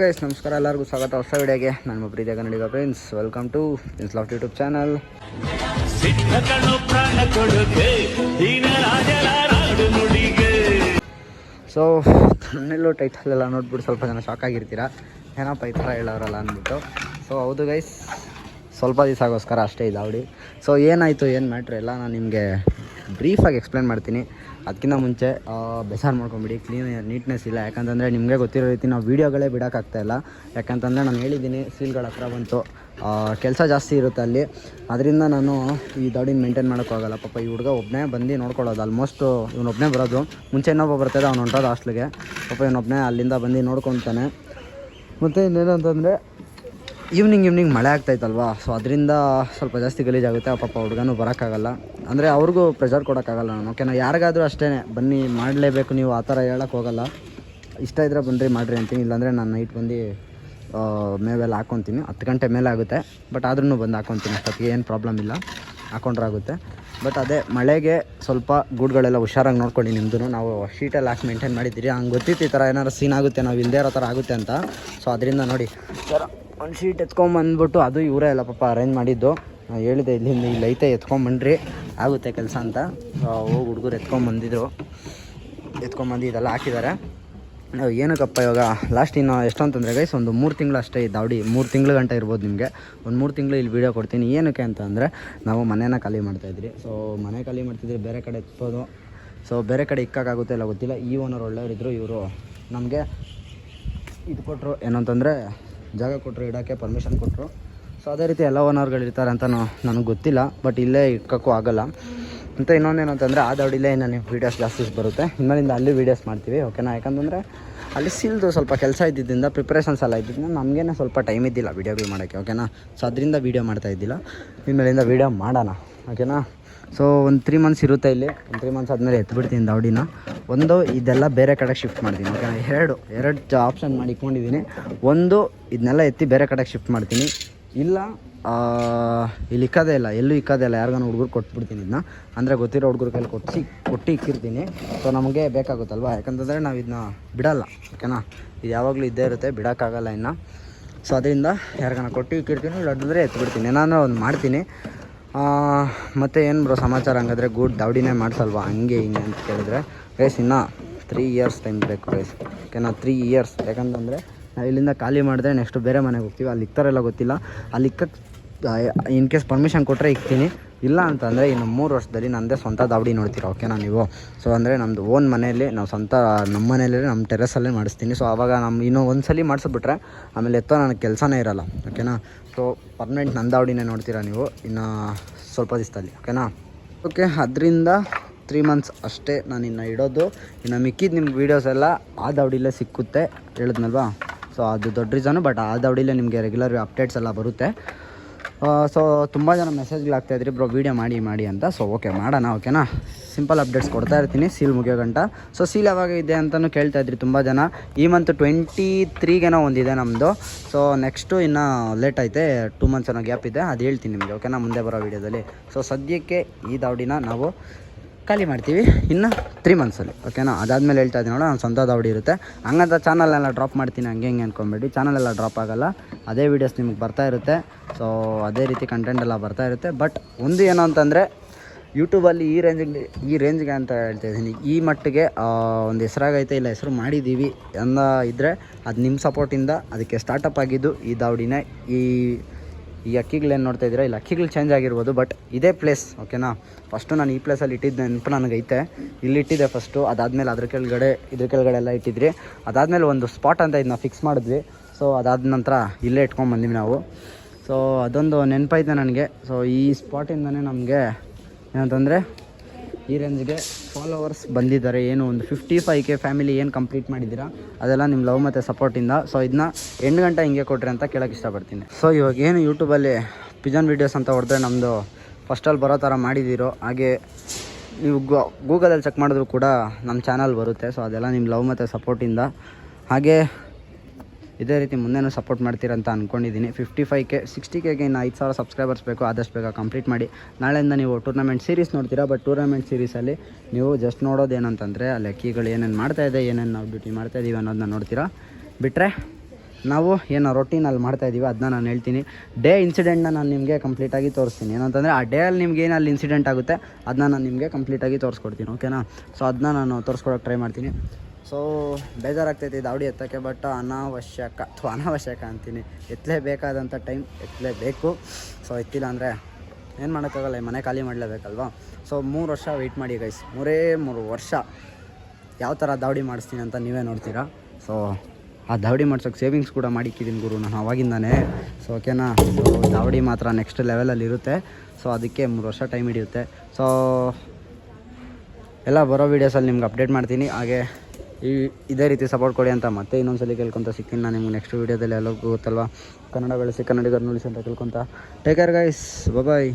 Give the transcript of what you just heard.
Guys ನಮಸ್ಕಾರ ಎಲ್ಲರಿಗೂ ಸ್ವಾಗತ. ಹೊಸ ವಿಡಿಯೋಗೆ ನಾನು ಪ್ರೀತಿಯ Kannadiga friends welcome to ins laugh YouTube channel so ತಣ್ಣೆಲ್ಲೂ title ಎಲ್ಲ ನೋಡ್ಬಿಟ್ಟು ಸ್ವಲ್ಪ ಜನ ಶಾಕ್ ಆಗಿರ್ತೀರಾ? ಏನಪ್ಪ ಈ ಥರ ಹೇಳೋರಲ್ಲ ಅಂದ್ಬಿಟ್ಟು. ಸೊ ಹೌದು ಗೈಸ್ ಸ್ವಲ್ಪ ದಿವಸಗೋಸ್ಕರ ಅಷ್ಟೇ ಇದೆ ಅವಡಿ ಸೊ ಏನಾಯಿತು ಏನು ಮ್ಯಾಟ್ರ್ ಎಲ್ಲ ನಾನು ನಿಮಗೆ ಬ್ರೀಫಾಗಿ ಎಕ್ಸ್ಪ್ಲೇನ್ ಮಾಡ್ತೀನಿ. ಅದಕ್ಕಿಂತ ಮುಂಚೆ ಬೇಸಾರು ಮಾಡ್ಕೊಂಬಿಡಿ. ಕ್ಲೀನ್ ನೀಟ್ನೆಸ್ ಇಲ್ಲ. ಯಾಕಂತಂದರೆ ನಿಮಗೆ ಗೊತ್ತಿರೋ ರೀತಿ ನಾವು ವೀಡಿಯೋಗಳೇ ಬಿಡೋಕ್ಕಾಗ್ತಾಯಿಲ್ಲ ಯಾಕಂತಂದರೆ ನಾನು ಹೇಳಿದ್ದೀನಿ ಸೀಲ್ಗಳ ಹತ್ರ ಬಂತು. ಕೆಲಸ ಜಾಸ್ತಿ ಇರುತ್ತೆ ಅಲ್ಲಿ. ಅದರಿಂದ ನಾನು ಈ ದಾಡಿನ ಮೇಂಟೈನ್ ಮಾಡೋಕ್ಕಾಗಲ್ಲ. ಪಾಪ ಈ ಹುಡುಗ ಒಬ್ಬನೇ ಬಂದು ನೋಡ್ಕೊಳ್ಳೋದು. ಆಲ್ಮೋಸ್ಟ್ ಇವನೊಬ್ಬನೇ ಬರೋದು. ಮುಂಚೆ ಇನ್ನೊಬ್ಬ ಬರ್ತಾಯಿದ್ದ ಅವ್ನು ಹೊಂಟೋದು ಹಾಸ್ಟ್ಲಿಗೆ ಪಾಪ ಇವನೊಬ್ಬನೇ ಅಲ್ಲಿಂದ ಬಂದು ನೋಡ್ಕೊತಾನೆ. ಮತ್ತು ಇನ್ನೇನಂತಂದರೆ ಈವ್ನಿಂಗ್ ಈವ್ನಿಂಗ್ ಮಳೆ ಆಗ್ತಾಯಿತ್ತಲ್ವಾ ಸೊ ಅದರಿಂದ ಸ್ವಲ್ಪ ಜಾಸ್ತಿ ಗಲೀಜಾಗುತ್ತೆ. ಆ ಪಾಪ ಹುಡುಗನೂ ಬರೋಕ್ಕಾಗಲ್ಲ. ಅಂದರೆ ಅವ್ರಿಗೂ ಪ್ರೆಷರ್ ಕೊಡೋಕ್ಕಾಗಲ್ಲ ನಾನು. ಓಕೆನಾ ಯಾರಿಗಾದರೂ ಅಷ್ಟೇ ಬನ್ನಿ, ಮಾಡಲೇಬೇಕು ನೀವು, ಆ ಥರ ಹೇಳೋಕ್ಕೆ ಹೋಗಲ್ಲ. ಇಷ್ಟ ಇದ್ದರೆ ಬನ್ನಿರಿ ಮಾಡಿರಿ ಅಂತೀನಿ. ಇಲ್ಲಾಂದರೆ ನಾನು ನೈಟ್ ಬಂದು ಮೇವೆಲ್ಲ ಹಾಕ್ಕೊತೀನಿ ಹತ್ತು ಗಂಟೆ ಮೇಲೆ ಆಗುತ್ತೆ. ಬಟ್ ಆದ್ರೂ ಬಂದು ಹಾಕ್ಕೊತೀನಿ ಅಷ್ಟೊತ್ತಿಗೆ, ಏನು ಪ್ರಾಬ್ಲಮ್ ಇಲ್ಲ. ಹಾಕೊಂಡ್ರಾಗುತ್ತೆ ಬಟ್ ಅದೇ, ಮಳೆಗೆ ಸ್ವಲ್ಪ ಗೂಡ್ಗಳೆಲ್ಲ ಹುಷಾರಾಗಿ ನೋಡ್ಕೊಳ್ಳಿ ನಿಮ್ಮದು ನಾವು ಶೀಟಲ್ಲಿ ಹಾಕಿ ಮೇಂಟೈನ್ ಮಾಡಿದ್ದೀರಿ. ಹಂಗೆ ಗೊತ್ತಿತ್ತು ಈ ಥರ ಏನಾರು ಸೀನ್ ಆಗುತ್ತೆ, ನಾವು ಇಲ್ಲದೇ ಇರೋ ಥರ ಆಗುತ್ತೆ ಅಂತ. ಸೊ ಅದರಿಂದ ನೋಡಿ ಸರ್ ಒಂದು ಶೀಟ್ ಎತ್ಕೊಂಬಂದ್ಬಿಟ್ಟು ಅದು ಇವರೇ ಅಲ್ಲ ಪಾಪ ಅರೇಂಜ್ ಮಾಡಿದ್ದು. ನಾನು ಹೇಳಿದೆ, ಇಲ್ಲಿಂದ ಇಲ್ಲಿ ಐತೆ ಎತ್ಕೊಂಬನ್ರಿ ಆಗುತ್ತೆ ಕೆಲಸ ಅಂತ. ಹೋಗಿ ಹುಡುಗರು ಎತ್ಕೊಂಬಂದಿದ್ರು ಎತ್ಕೊಂಬಂದು ಇದೆಲ್ಲ ಹಾಕಿದ್ದಾರೆ. ಏನಕ್ಕಪ್ಪ ಇವಾಗ ಲಾಸ್ಟ್ ಇನ್ನು ಎಷ್ಟು ಅಂತಂದರೆ ಗೈಸ್ ಒಂದು ಮೂರು ತಿಂಗಳು ಅಷ್ಟೇ ದಾವಡಿ, ಮೂರು ತಿಂಗಳು ಗಂಟೆ ಇರ್ಬೋದು ನಿಮಗೆ. ಒಂದು ಮೂರು ತಿಂಗಳು ಇಲ್ಲಿ ವೀಡಿಯೋ ಕೊಡ್ತೀನಿ. ಏನಕ್ಕೆ ಅಂತ ಅಂದರೆ, ನಾವು ಮನೇನ ಖಾಲಿ ಮಾಡ್ತಾಯಿದ್ರಿ ಸೊ ಮನೆ ಖಾಲಿ ಮಾಡ್ತಿದ್ರಿ ಬೇರೆ ಕಡೆ ಎತ್ಬೋದು. ಸೊ ಬೇರೆ ಕಡೆ ಇಕ್ಕಾಗುತ್ತೆ ಇಲ್ಲ ಗೊತ್ತಿಲ್ಲ. ಈ ಓನರ್ ಒಳ್ಳೆಯವರಿದ್ದರು ಇವರು ನಮಗೆ ಇದು ಕೊಟ್ಟರು ಏನಂತಂದರೆ, ಜಾಗ ಕೊಟ್ಟರು ಇಡೋಕ್ಕೆ ಪರ್ಮಿಷನ್ ಕೊಟ್ಟರು ಸೊ ಅದೇ ರೀತಿ ಎಲ್ಲ ಓನರ್ಗಳಿರ್ತಾರೆ ಅಂತ ನನಗೆ ಗೊತ್ತಿಲ್ಲ ಬಟ್ ಇಲ್ಲೇ ಇಟ್ಕೋಕ್ಕೂ ಆಗಲ್ಲ. ಮತ್ತು ಇನ್ನೊಂದೇನಂತಂದರೆ ಆ ದಾವಡಿಲೇ ನನಗೆ ವೀಡಿಯೋಸ್ ಜಾಸ್ತಿ ಬರುತ್ತೆ. ಇನ್ಮೇಲಿಂದ ಅಲ್ಲಿ ವೀಡಿಯೋಸ್ ಮಾಡ್ತೀವಿ ಓಕೆನಾ ಯಾಕಂತಂದರೆ, ಅಲ್ಲಿ ಸೀಲ್ದು ಸ್ವಲ್ಪ ಕೆಲಸ ಇದ್ದಿದ್ದರಿಂದ ಪ್ರಿಪ್ರೇಷನ್ಸ್ ಎಲ್ಲ ಇದ್ದಿದ್ದರಿಂದ ನಮಗೇನೆ ಸ್ವಲ್ಪ ಟೈಮ್ ಇದ್ದಿಲ್ಲ ವೀಡಿಯೋಗಳು ಮಾಡೋಕ್ಕೆ ಓಕೆನಾ ಸೊ ಅದರಿಂದ ವೀಡಿಯೋ ಮಾಡ್ತಾ ಇದ್ದಿಲ್ಲ. ಇನ್ಮೇಲಿಂದ ವೀಡಿಯೋ ಮಾಡೋಣ ಓಕೆನಾ ಸೊ ಒಂದು ತ್ರೀ ಮಂತ್ಸ್ ಇರುತ್ತೆ ಇಲ್ಲಿ. ಒಂದು ತ್ರೀ ಮಂತ್ಸ್ ಆದಮೇಲೆ ಎತ್ಬಿಡ್ತೀನಿ ದೌಡಿನ ಒಂದು, ಇದೆಲ್ಲ ಬೇರೆ ಕಡೆಗೆ ಶಿಫ್ಟ್ ಮಾಡ್ತೀನಿ ಓಕೆನಾ ಎರಡು ಎರಡು ಆಪ್ಷನ್ ಮಾಡಿ ಇಟ್ಕೊಂಡಿದ್ದೀನಿ. ಒಂದು, ಇದನ್ನೆಲ್ಲ ಎತ್ತಿ ಬೇರೆ ಕಡೆಗೆ ಶಿಫ್ಟ್ ಮಾಡ್ತೀನಿ. ಇಲ್ಲ ಇಲ್ಲಿ ಇಕ್ಕೋದೇ ಇಲ್ಲ, ಎಲ್ಲೂ ಇಕ್ಕೋದೇ ಇಲ್ಲ, ಯಾರಿಗಾನ ಹುಡುಗರು ಕೊಟ್ಬಿಡ್ತೀನಿ ಇದನ್ನ ಅಂದರೆ ಗೊತ್ತಿರೋ ಹುಡುಗರ ಕೈಲಿ ಕೊಟ್ಟು ಕೊಟ್ಟು ಇಕ್ಕಿರ್ತೀನಿ. ಸೊ ನಮಗೆ ಬೇಕಾಗುತ್ತಲ್ವ? ಯಾಕಂತಂದರೆ ನಾವು ಇದನ್ನ ಬಿಡಲ್ಲ ಓಕೆನಾ ಇದು ಯಾವಾಗಲೂ ಇದ್ದೇ ಇರುತ್ತೆ, ಬಿಡೋಕ್ಕಾಗಲ್ಲ ಇನ್ನು. ಸೊ ಅದರಿಂದ ಯಾರಿಗಾನ ಕೊಟ್ಟು ಇಕ್ಕಿರ್ತೀನಿ, ಇಲ್ಲಾಂದರೆ ಎತ್ಬಿಡ್ತೀನಿ. ನಾನು ಒಂದು ಮಾಡ್ತೀನಿ. ಮತ್ತು ಏನು ಬ್ರೋ ಸಮಾಚಾರ ಹಂಗಾದ್ರೆ ಗುಡ್ ದೌಡಿನೇ ಮಾಡ್ಸಲ್ವಾ? ಹಂಗೆ ಹಿಂಗೆ ಅಂತ ಕೇಳಿದ್ರೆ. ಗೈಸ್ ಇನ್ನು ತ್ರೀ ಇಯರ್ಸ್ ಟೈಮ್ ಬೇಕು ಗೈಸ್ ಓಕೆನಾ ತ್ರೀ ಇಯರ್ಸ್ ಯಾಕಂತಂದರೆ ನಾವು ಇಲ್ಲಿಂದ ಖಾಲಿ ಮಾಡಿದ್ರೆ ನೆಕ್ಸ್ಟ್ ಬೇರೆ ಮನೆಗೆ ಹೋಗ್ತೀವಿ. ಅಲ್ಲಿ ಇಕ್ತಾರೆಲ್ಲ ಗೊತ್ತಿಲ್ಲ. ಅಲ್ಲಿ ಇಕ್ಕಕ್ಕೆ ಇನ್ ಕೇಸ್ ಪರ್ಮಿಷನ್ ಕೊಟ್ಟರೆ ಇಕ್ತೀನಿ. ಇಲ್ಲ ಅಂತಂದರೆ ಇನ್ನು ಮೂರು ವರ್ಷದಲ್ಲಿ ನನ್ನದೇ ಸ್ವಂತ ದಾವಡಿ ನೋಡ್ತೀರಾ ಓಕೆನಾ ನೀವು? ಸೊ ಅಂದರೆ ನಮ್ಮದು ಓನ್ ಮನೆಯಲ್ಲಿ, ನಾವು ಸ್ವಂತ ನಮ್ಮ ಮನೆಯಲ್ಲೇ, ನಮ್ಮ ಟೆರೆಸಲ್ಲೇ ಮಾಡಿಸ್ತೀನಿ. ಸೊ ಆವಾಗ ನಮ್ಮ ಇನ್ನೂ ಒಂದು ಸಲ ಮಾಡಿಸ್ಬಿಟ್ರೆ ಆಮೇಲೆ ಎತ್ತೋ ನನಗೆ ಕೆಲಸನೇ ಇರಲ್ಲ ಓಕೆನಾ ಸೊ ಪರ್ಮನೆಂಟ್ ನನ್ನ ನೋಡ್ತೀರಾ ನೀವು? ಇನ್ನು ಸ್ವಲ್ಪ ದಿವಸದಲ್ಲಿ ಓಕೆನಾ ಓಕೆ ಅದರಿಂದ ತ್ರೀ ಮಂತ್ಸ್ ಅಷ್ಟೇ ನಾನು ಇನ್ನು ಇಡೋದು. ಇನ್ನು ಮಿಕ್ಕಿದ್ದು ನಿಮ್ಮ ವೀಡಿಯೋಸ್ ಎಲ್ಲ ಆ ದಾವಡಿಲೇ ಸಿಕ್ಕುತ್ತೆ. ಹೇಳಿದ್ನಲ್ವಾ? ಸೊ ಅದು ದೊಡ್ಡ ರೀಸನು ಬಟ್ ಆ ದಾವಡಿಲೇ ನಿಮಗೆ ರೆಗ್ಯುಲರ್ ಅಪ್ಡೇಟ್ಸ್ ಎಲ್ಲ ಬರುತ್ತೆ. ಸೊ ತುಂಬ ಜನ ಮೆಸೇಜ್ಗಳು ಆಗ್ತಾಯಿದ್ರಿ ಬ್ರೋ ವೀಡಿಯೋ ಮಾಡಿ ಮಾಡಿ ಅಂತ. ಸೊ ಓಕೆ ಮಾಡೋಣ ಓಕೆನಾ ಸಿಂಪಲ್ ಅಪ್ಡೇಟ್ಸ್ ಕೊಡ್ತಾ ಇರ್ತೀನಿ ಸೀಲ್ ಮುಗಿಯೋ ಗಂಟ. ಸೊ ಸೀಲ್ ಯಾವಾಗ ಇದೆ ಅಂತಲೂ ಕೇಳ್ತಾ ಇದ್ರಿ ತುಂಬ ಜನ. ಈ ಮಂತ್ ಟ್ವೆಂಟಿ ತ್ರೀಗೇನೋ ಒಂದಿದೆ ನಮ್ಮದು ಸೊ ನೆಕ್ಸ್ಟು ಇನ್ನೂ ಲೇಟ್ ಐತೆ ಟೂ ಮಂತ್ಸ್ ಅನ್ನೋ ಗ್ಯಾಪ್ ಇದೆ. ಅದು ಹೇಳ್ತೀನಿ ನಿಮಗೆ ಓಕೆನಾ ಮುಂದೆ ಬರೋ ವೀಡಿಯೋದಲ್ಲಿ ಸೊ ಸದ್ಯಕ್ಕೆ ಈ ದಾವಡಿನ ನಾವು ಖಾಲಿ ಮಾಡ್ತೀವಿ. ಇನ್ನು ತ್ರೀ ಮಂತ್ಸಲ್ಲಿ ಓಕೆನಾ ಅದಾದಮೇಲೆ ಹೇಳ್ತಾ ಇದ್ದೀನಿ ನೋಡೋ, ನಾನು ಸ್ವಂತ ದಾವಡಿ ಇರುತ್ತೆ. ಹಂಗಂತ ಚಾನಲೆಲ್ಲ ಡ್ರಾಪ್ ಮಾಡ್ತೀನಿ, ಹಂಗೆ ಹಿಂಗೆ ಅಂದ್ಕೊಂಬೇಡಿ ಚಾನಲೆಲ್ಲ ಡ್ರಾಪ್ ಆಗಲ್ಲ. ಅದೇ ವೀಡಿಯೋಸ್ ನಿಮಗೆ ಬರ್ತಾ ಇರುತ್ತೆ. ಸೊ ಅದೇ ರೀತಿ ಕಂಟೆಂಟ್ ಎಲ್ಲ ಬರ್ತಾ ಇರುತ್ತೆ. ಬಟ್ ಒಂದು ಏನು ಅಂತಂದರೆ ಯೂಟ್ಯೂಬಲ್ಲಿ ಈ ರೇಂಜಿಗೆ ಈ ರೇಂಜ್ಗೆ ಅಂತ ಹೇಳ್ತಾ ಇದ್ದೀನಿ. ಈ ಮಟ್ಟಿಗೆ ಒಂದು ಹೆಸರಾಗೈತೆ ಇಲ್ಲ ಹೆಸರು ಮಾಡಿದ್ದೀವಿ ಅನ್ನೋ ಇದ್ದರೆ ಅದು ನಿಮ್ಮ ಸಪೋರ್ಟಿಂದ ಅದಕ್ಕೆ ಸ್ಟಾರ್ಟಪ್ ಆಗಿದ್ದು ಈ ದಾವಡಿನೇ. ಈ ಈ ಅಕ್ಕಿಗಳೇನು ನೋಡ್ತಾ ಇದ್ದೀರಾ? ಇಲ್ಲಿ ಅಕ್ಕಿಗಳು ಚೇಂಜ್ ಆಗಿರ್ಬೋದು ಬಟ್ ಇದೇ ಪ್ಲೇಸ್ ಓಕೆನಾ ಫಸ್ಟು ನಾನು ಈ ಪ್ಲೇಸಲ್ಲಿ ಇಟ್ಟಿದ್ದ ನೆನಪು ನನಗೈತೆ. ಇಲ್ಲಿ ಇಟ್ಟಿದ್ದೆ ಫಸ್ಟು ಅದಾದಮೇಲೆ ಅದ್ರ ಕೆಳಗಡೆ, ಇದ್ರ ಕೆಳಗಡೆ ಎಲ್ಲ ಇಟ್ಟಿದ್ರಿ. ಅದಾದಮೇಲೆ ಒಂದು ಸ್ಪಾಟ್ ಅಂತ ಇದನ್ನ ಫಿಕ್ಸ್ ಮಾಡಿದ್ವಿ. ಸೊ ಅದಾದ ನಂತರ ಇಲ್ಲೇ ಇಟ್ಕೊಂಡ್ಬಂದ್ವಿ ನಾವು. ಸೊ ಅದೊಂದು ನೆನಪೈತೆ ನನಗೆ. ಸೊ ಈ ಸ್ಪಾಟಿಂದನೇ ನಮಗೆ ಏನಂತಂದರೆ ಈ ರೇಂಜ್ಗೆ ಫಾಲೋವರ್ಸ್ ಬಂದಿದ್ದಾರೆ. ಏನು ಒಂದು ಫಿಫ್ಟಿ ಫೈವ್ ಕೆ ಫ್ಯಾಮಿಲಿ ಏನು ಕಂಪ್ಲೀಟ್ ಮಾಡಿದ್ದೀರಾ? ಅದೆಲ್ಲ ನಿಮ್ಮ ಲವ್ ಮತ್ತು ಸಪೋರ್ಟಿಂದ ಸೊ ಇದನ್ನ ಎಂಟು ಗಂಟೆ ಹಿಂಗೆ ಕೊಟ್ರಿ ಅಂತ ಕೇಳೋಕ್ಕೆ ಇಷ್ಟಪಡ್ತೀನಿ. ಸೊ ಇವಾಗ ಏನು ಯೂಟ್ಯೂಬಲ್ಲಿ ಪಿಜನ್ ವೀಡಿಯೋಸ್ ಅಂತ ಹೊಡೆದ್ರೆ ನಮ್ಮದು ಫಸ್ಟಲ್ಲಿ ಬರೋ ಥರ ಮಾಡಿದ್ದೀರೋ, ಹಾಗೆ ನೀವು ಗೂಗಲಲ್ಲಿ ಚೆಕ್ ಮಾಡಿದ್ರು ಕೂಡ ನಮ್ಮ ಚಾನಲ್ ಬರುತ್ತೆ. ಸೊ ಅದೆಲ್ಲ ನಿಮ್ಮ ಲವ್ ಮತ್ತು ಸಪೋರ್ಟಿಂದ ಹಾಗೆ ಇದೇ ರೀತಿ ಮುಂದೆನೂ ಸಪೋರ್ಟ್ ಮಾಡ್ತೀರಂತ ಅಂದ್ಕೊಂಡಿದ್ದೀನಿ ಫಿಫ್ಟಿ ಫೈ ಕೆ ಸಿಕ್ಸ್ಟಿ ಕೆಗೆ ಇನ್ನು ಐದು ಸಾವಿರ ಸಬ್ಸ್ಕ್ರೈಬರ್ಸ್ ಬೇಕು, ಆದಷ್ಟು ಬೇಗ ಕಂಪ್ಲೀಟ್ ಮಾಡಿ. ನಾಳೆಯಿಂದ ನೀವು ಟೂರ್ನಮೆಂಟ್ ಸೀರೀಸ್ ನೋಡ್ತೀರಾ ಬಟ್ ಟೂರ್ನಮೆಂಟ್ ಸೀರೀಸಲ್ಲಿ ನೀವು ಜಸ್ಟ್ ನೋಡೋದು ಏನಂತಂದರೆ ಅಲ್ಲಿ ಅಕ್ಕಿಗಳು ಏನೇನು ಇದೆ, ಏನೇನು ನಾವು ಡ್ಯೂಟಿ ಮಾಡ್ತಾಯಿದ್ದೀವಿ ಅನ್ನೋದನ್ನ ನೋಡ್ತೀರಾ? ಬಿಟ್ಟರೆ ನಾವು ಏನು ಮಾಡ್ತಾ ಇದ್ದೀವಿ ಅದನ್ನ ನಾನು ಹೇಳ್ತೀನಿ. ಡೇ ಇನ್ಸಿಡೆಂಟ್ನ ನಾನು ನಿಮಗೆ ಕಂಪ್ಲೀಟಾಗಿ ತೋರಿಸ್ತೀನಿ. ಏನಂತಂದರೆ, ಆ ಡೇ ಅಲ್ಲಿ ನಿಮ್ಗೆ ಏನು ಅಲ್ಲಿ ಇನ್ಸಿಡೆಂಟ್ ಆಗುತ್ತೆ ಅದನ್ನ ನಾನು ನಿಮಗೆ ಕಂಪ್ಲೀಟಾಗಿ ತೋರಿಸ್ಕೊಡ್ತೀನಿ ಓಕೆನಾ ಸೊ ಅದನ್ನ ನಾನು ತೋರಿಸ್ಕೊಡೋಕೆ ಟ್ರೈ ಮಾಡ್ತೀನಿ. ಸೊ ಬೇಜಾರಾಗ್ತೈತಿ ದಾವಡಿ ಎತ್ತಕ್ಕೆ ಬಟ್ ಅನಾವಶ್ಯಕ, ಅಥವಾ ಅನಾವಶ್ಯಕ ಅಂತೀನಿ. ಎತ್ತಲೇಬೇಕಾದಂಥ ಟೈಮ್ ಎತ್ತಲೇಬೇಕು. ಸೊ ಎತ್ತಿಲ್ಲ ಅಂದರೆ ಏನು ಮಾಡೋಕ್ಕಾಗಲ್ಲ ಮನೆ ಖಾಲಿ ಮಾಡಲೇಬೇಕಲ್ವಾ? ಸೊ ಮೂರು ವರ್ಷ ವೆಯ್ಟ್ ಮಾಡಿ ಗೈಸ್ ಮೂರೇ ಮೂರು ವರ್ಷ ಯಾವ ಥರ ದಾವಡಿ ಮಾಡಿಸ್ತೀನಿ ಅಂತ ನೀವೇ ನೋಡ್ತೀರಾ? ಸೊ ಆ ದಾವಡಿ ಮಾಡ್ಸೋಕ್ಕೆ ಸೇವಿಂಗ್ಸ್ ಕೂಡ ಮಾಡಿಕ್ಕಿದ್ದೀನಿ ಗುರು ನಾನು ಅವಾಗಿಂದಾನೇ. ಸೊ ಓಕೆನಾ ಸೊ ದಾವಡಿ ಮಾತ್ರ ನೆಕ್ಸ್ಟ್ ಲೆವೆಲಲ್ಲಿ ಇರುತ್ತೆ. ಸೊ ಅದಕ್ಕೆ ಮೂರು ವರ್ಷ ಟೈಮ್ ಹಿಡಿಯುತ್ತೆ. ಸೊ ಎಲ್ಲ ಬರೋ ವೀಡಿಯೋಸಲ್ಲಿ ನಿಮ್ಗೆ ಅಪ್ಡೇಟ್ ಮಾಡ್ತೀನಿ. ಹಾಗೆ ಈ ಇದೇ ರೀತಿ ಸಪೋರ್ಟ್ ಕೊಡಿ ಅಂತ ಮತ್ತೆ ಇನ್ನೊಂದ್ಸಲಿ ಕೇಳ್ಕೊತ ಸಿಗ್ತೀನಿ ನಾನು ನಿಮ್ಗೆ ನೆಕ್ಸ್ಟ್ ವೀಡಿಯೋದಲ್ಲಿ ಎಲ್ಲರಿಗೂ ಗೊತ್ತಲ್ವಾ? ಕನ್ನಡ ಬೆಳೆಸಿ ಕನ್ನಡಿಗರು ನುಡಿಸಿ ಅಂತ ಕೇಳ್ಕೊತ. Take care guys bye